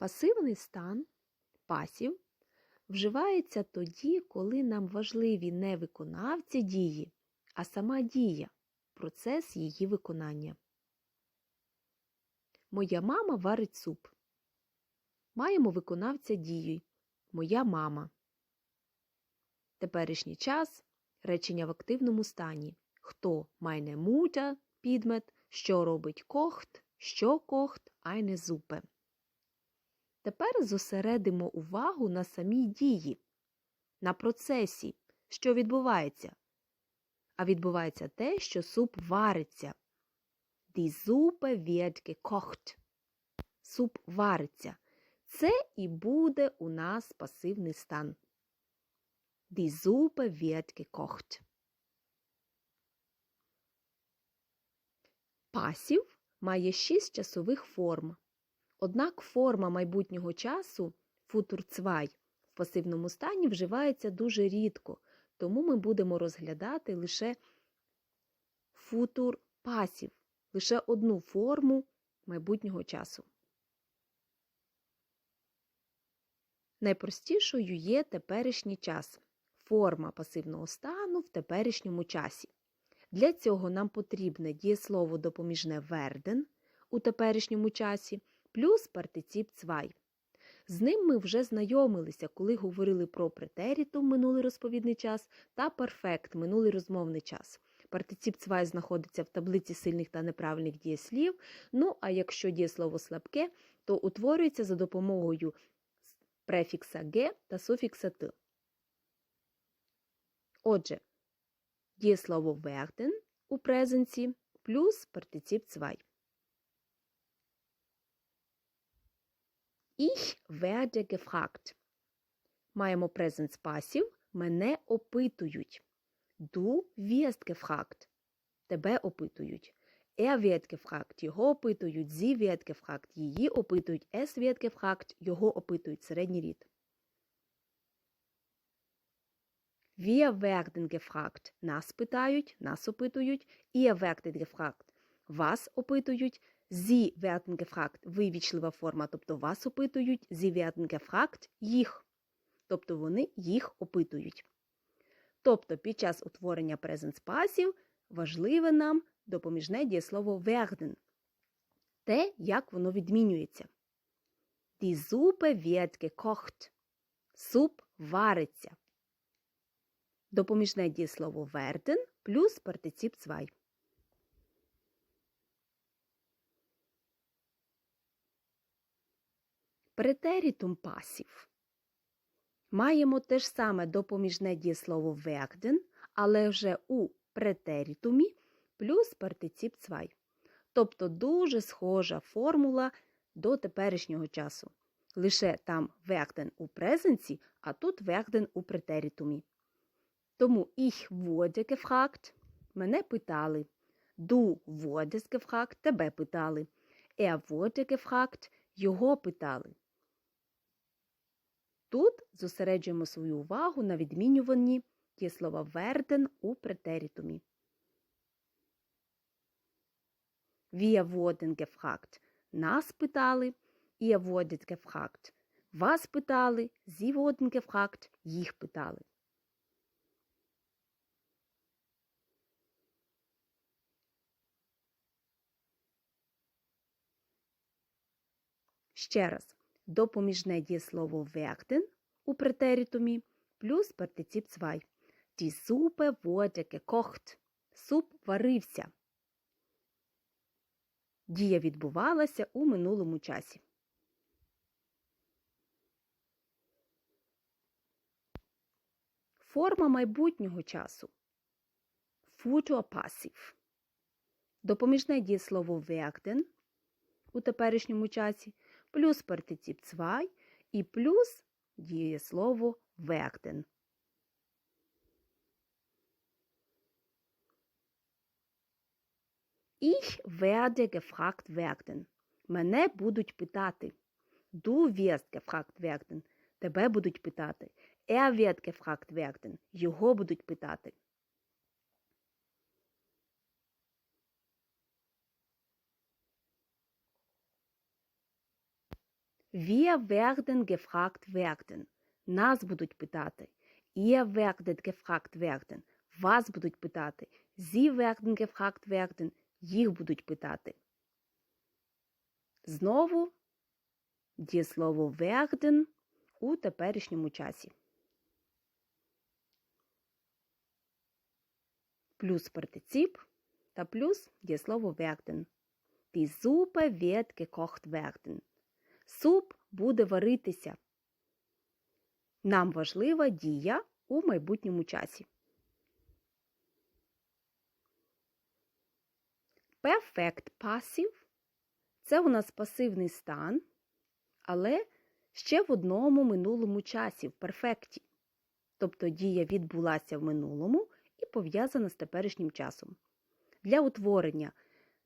Пасивний стан пасів вживається тоді, коли нам важливі не виконавці дії, а сама дія, процес її виконання. Моя мама варить суп. Маємо виконавця дії. Моя мама. Теперішній час речення в активному стані. Хто майне мутя, підмет, що робить кохт, що кохт, айне зупе. Тепер зосередимо увагу на самій дії, на процесі, що відбувається. А відбувається те, що суп вариться. Die Suppe wird gekocht. Суп вариться. Це і буде у нас пасивний стан. Die Suppe wird gekocht. Пасів має шість часових форм. Однак форма майбутнього часу футурцвай в пасивному стані вживається дуже рідко, тому ми будемо розглядати лише футур пасів, лише одну форму майбутнього часу. Найпростішою є теперішній час форма пасивного стану в теперішньому часі. Для цього нам потрібне дієслово допоміжне верден у теперішньому часі плюс партицип цвай. З ним ми вже знайомилися, коли говорили про претерітум минулий розповідний час та перфект минулий розмовний час. Партицип цвай знаходиться в таблиці сильних та неправильних дієслів. Ну, а якщо дієслово слабке, то утворюється за допомогою префікса ге та суфікса т. Отже, дієслово werden у презенці плюс партицип цвай. Ich werde gefragt. Маємо презенс пасів. Мене опитують. Du wirst gefragt. Тебе опитують. Er wird gefragt. Його опитують. Sie wird gefragt. Її опитують. Es wird gefragt. Його опитують. Середній рід. Wir werden gefragt. Нас питають. Нас опитують. Ihr werdet gefragt. Вас опитують. Sie werden gefragt – вивічлива форма, тобто вас опитують, Sie werden gefragt – їх, тобто вони їх опитують. Тобто під час утворення презенс-пасів важливе нам допоміжне дієслово werden. Те, як воно відмінюється. Die Suppe wird gekocht. Суп вариться. Допоміжне дієслово werden плюс партицип zwei. Претерітум пасів. Маємо те ж саме допоміжне дієслово werden, але вже у претерітумі плюс партицип цвай. Тобто дуже схожа формула до теперішнього часу. Лише там werden у презенці, а тут werden у претерітумі. Тому ich wurde gefragt, мене питали. Du wurdest gefragt, тебе питали. Er wurde gefragt, його питали. Тут зосереджуємо свою увагу на відмінюванні дієслова werden у претерітумі. Wir wurden gefragt. Нас питали. Ihr wurdet gefragt. Вас питали. Sie wurden gefragt. Їх питали. Ще раз допоміжне дієслово werden у претерітумі плюс партицип zwei. Die Suppe wurde gekocht. Суп варився. Дія відбувалася у минулому часі. Форма майбутнього часу. Future passive. Допоміжне дієслово werden у теперішньому часі плюс партицип zwei і плюс дієслово werden. Ich werde gefragt werden. Мене будуть питати. Du wirst gefragt werden. Тебе будуть питати. Er wird gefragt werden. Його будуть питати. Wir werden gefragt werden. Нас будуть питати. Ihr werdet gefragt werden. Вас будуть питати. Sie werden gefragt werden. Їх будуть питати. Знову дієслово werden у теперішньому часі. Плюс партицип та плюс дієслово werden. Die Suppe wird gekocht werden. Суп буде варитися. Нам важлива дія у майбутньому часі. Perfect passive – це у нас пасивний стан, але ще в одному минулому часі, в перфекті. Тобто дія відбулася в минулому і пов'язана з теперішнім часом. Для утворення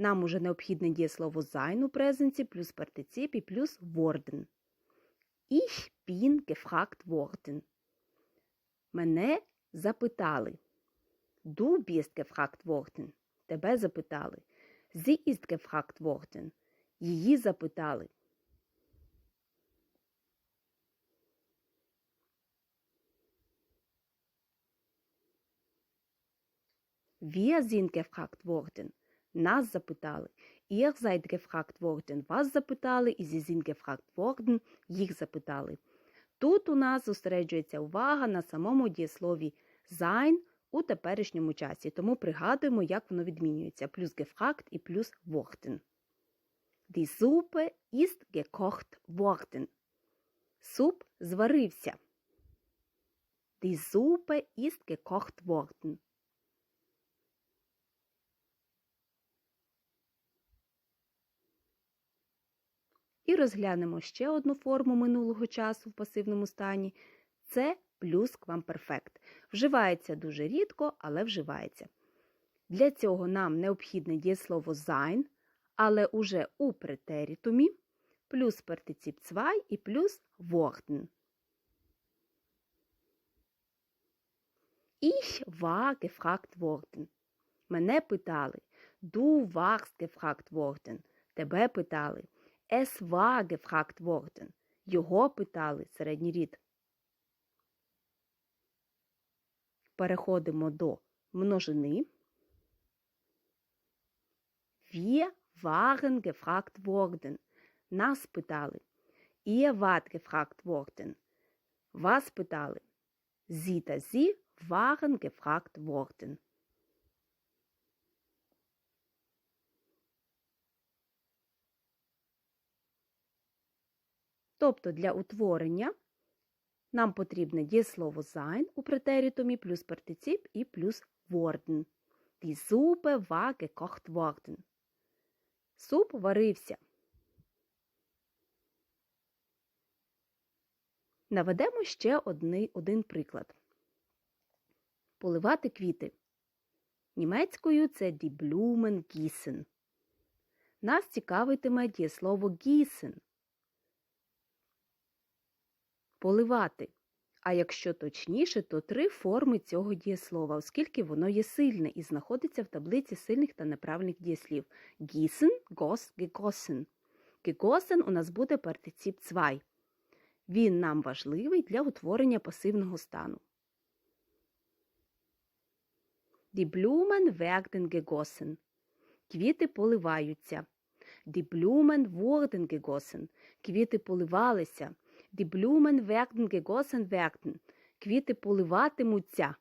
нам уже необхідне дієслово sein у презенці плюс партицип і плюс worden. Ich bin gefragt worden. Мене запитали. Du bist gefragt worden. Тебе запитали. Sie ist gefragt worden. Її запитали. Wir sind gefragt worden. Нас запитали. Ihr seid gefragt worden. Вас запитали. І Sie sind gefragt worden. Їх запитали. Тут у нас зосереджується увага на самому дієслові sein у теперішньому часі. Тому пригадуємо, як воно відмінюється. Плюс gefragt і плюс worden. Die Suppe ist gekocht worden. Суп зварився. Die Suppe ist gekocht worden. І розглянемо ще одну форму минулого часу в пасивному стані. Це плюсквамперфект. Вживається дуже рідко, але вживається. Для цього нам необхідне дієслово sein, але уже у претерітумі, плюс партицип zwei і плюс worden. Ich war gefragt worden. Мене питали. Du warst gefragt worden. Тебе питали. Es war gefragt worden. Його питали середній рід. Переходимо до множини. Wir waren gefragt worden. Нас питали. Ihr wart gefragt worden. Вас питали. Sie та sie waren gefragt worden. Тобто для утворення нам потрібне дієслово sein у претерітумі плюс партицип і плюс worden. Die Suppe war gekocht worden. Суп варився. Наведемо ще одни, один приклад. Поливати квіти. Німецькою це die Blumen gießen. Нас цікавитиме дієслово gießen поливати. А якщо точніше, то три форми цього дієслова, оскільки воно є сильне і знаходиться в таблиці сильних та неправильних дієслів. Гісен, гос, гегосен. Гегосен у нас буде партицип цвай. Він нам важливий для утворення пасивного стану. Die Blumen werden gegossen. Квіти поливаються. Die Blumen wurden gegossen. Квіти поливалися. Die Blumen werden gegossen werden. Квіти поливатимуться.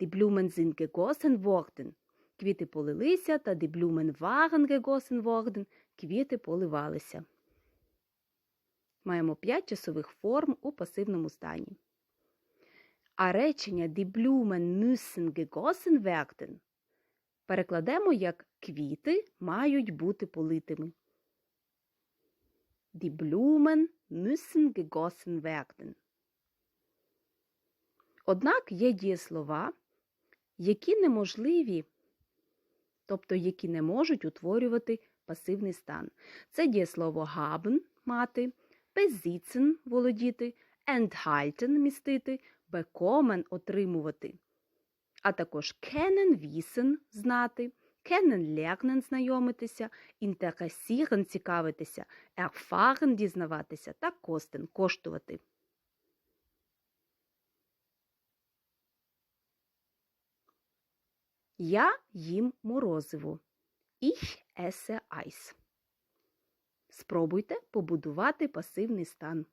Die Blumen sind gegossen worden. Квіти полилися та die Blumen waren gegossen worden. Квіти поливалися. Маємо п'ять часових форм у пасивному стані. А речення die Blumen müssen gegossen werden перекладемо як квіти мають бути политими. Die Blumen müssen gegossen werden. Однак є дієслова, які неможливі, тобто які не можуть утворювати пасивний стан. Це дієслово haben – мати, besitzen – володіти, enthalten – містити, bekommen – отримувати, а також kennen – wissen – знати, Kennen-lernen – знайомитися, interessieren – цікавитися, erfahren – дізнаватися та kosten – коштувати. Я їм морозиво. Ich esse Eis. Спробуйте побудувати пасивний стан.